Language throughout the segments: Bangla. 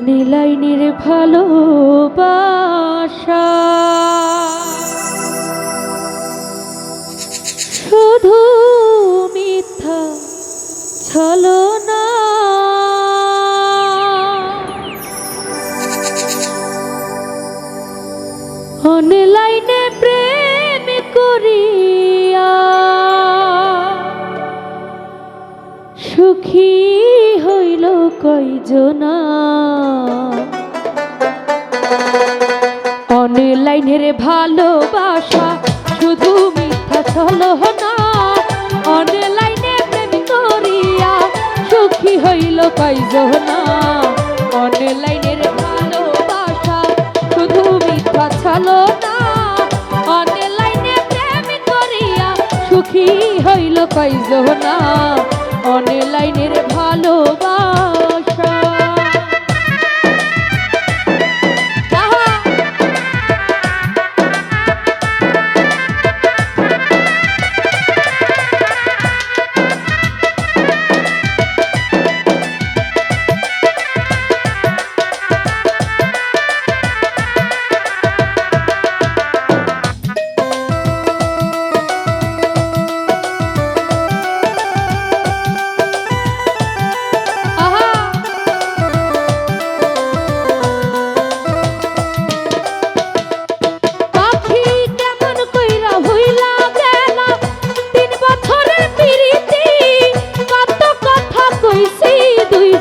অনলাইনের ভালোবাসা। শুধু মিথ্যা ছলো না। অনলাইনে প্রেম করিয়া সুখী হইল কয়জনা। অনলাইনের ভালোবাসা, শুধু মিথ্যা চলো না, অনলাইনে প্রেম করিয়া সুখী হইল কয়জনা অনলাইনের ভালোবাসা, শুধু মিথ্যা চলো না, অনলাইনে প্রেম করিয়া সুখী হইল কয়জনা অনলাইনের ভালোবাসা।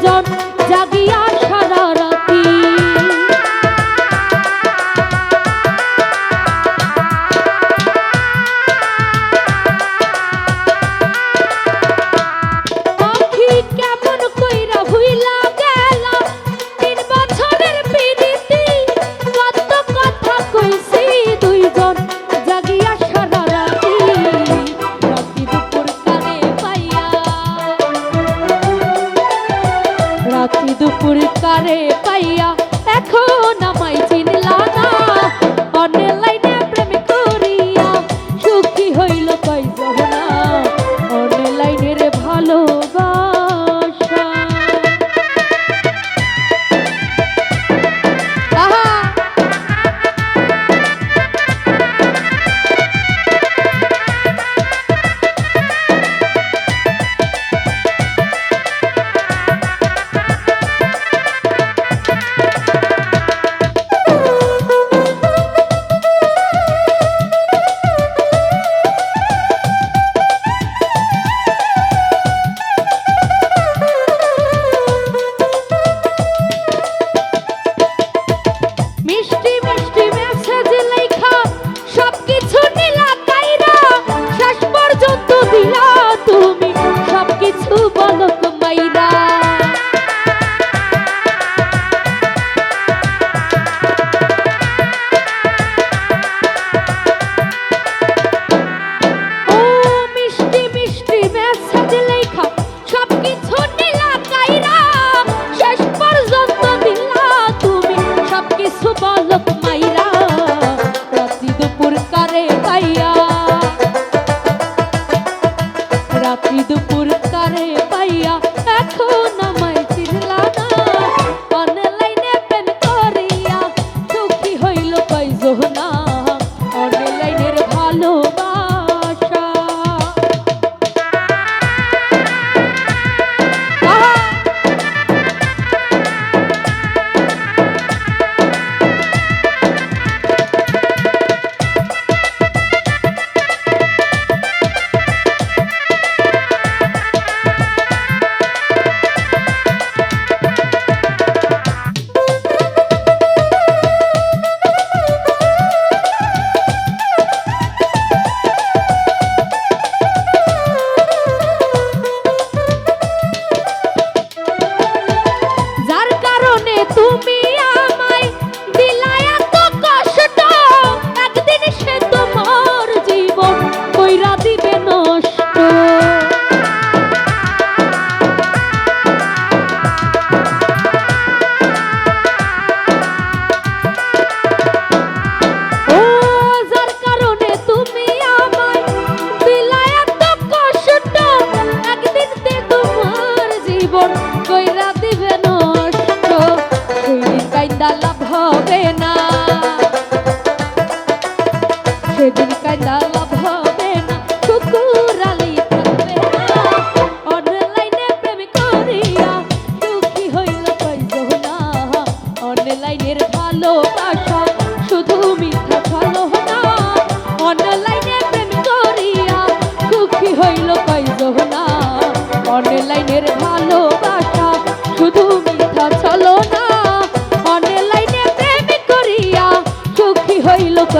jump,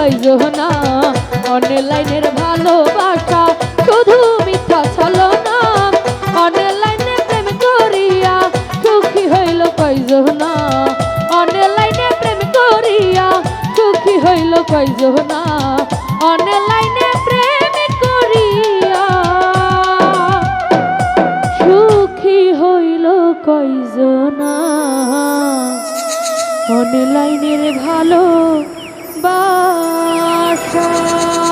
যাইজো না অনলাইনের ভালোবাসা শুধু মিথ্যা ছলো না। অনলাইনে প্রেম করিয়া সুখী হইল কইজো না অনলাইনে প্রেম করিয়া সুখী হইল কইজো না অনলাইনে প্রেম করিয়া সুখী হইল কইজ না অনলাইনের ভালো বা go.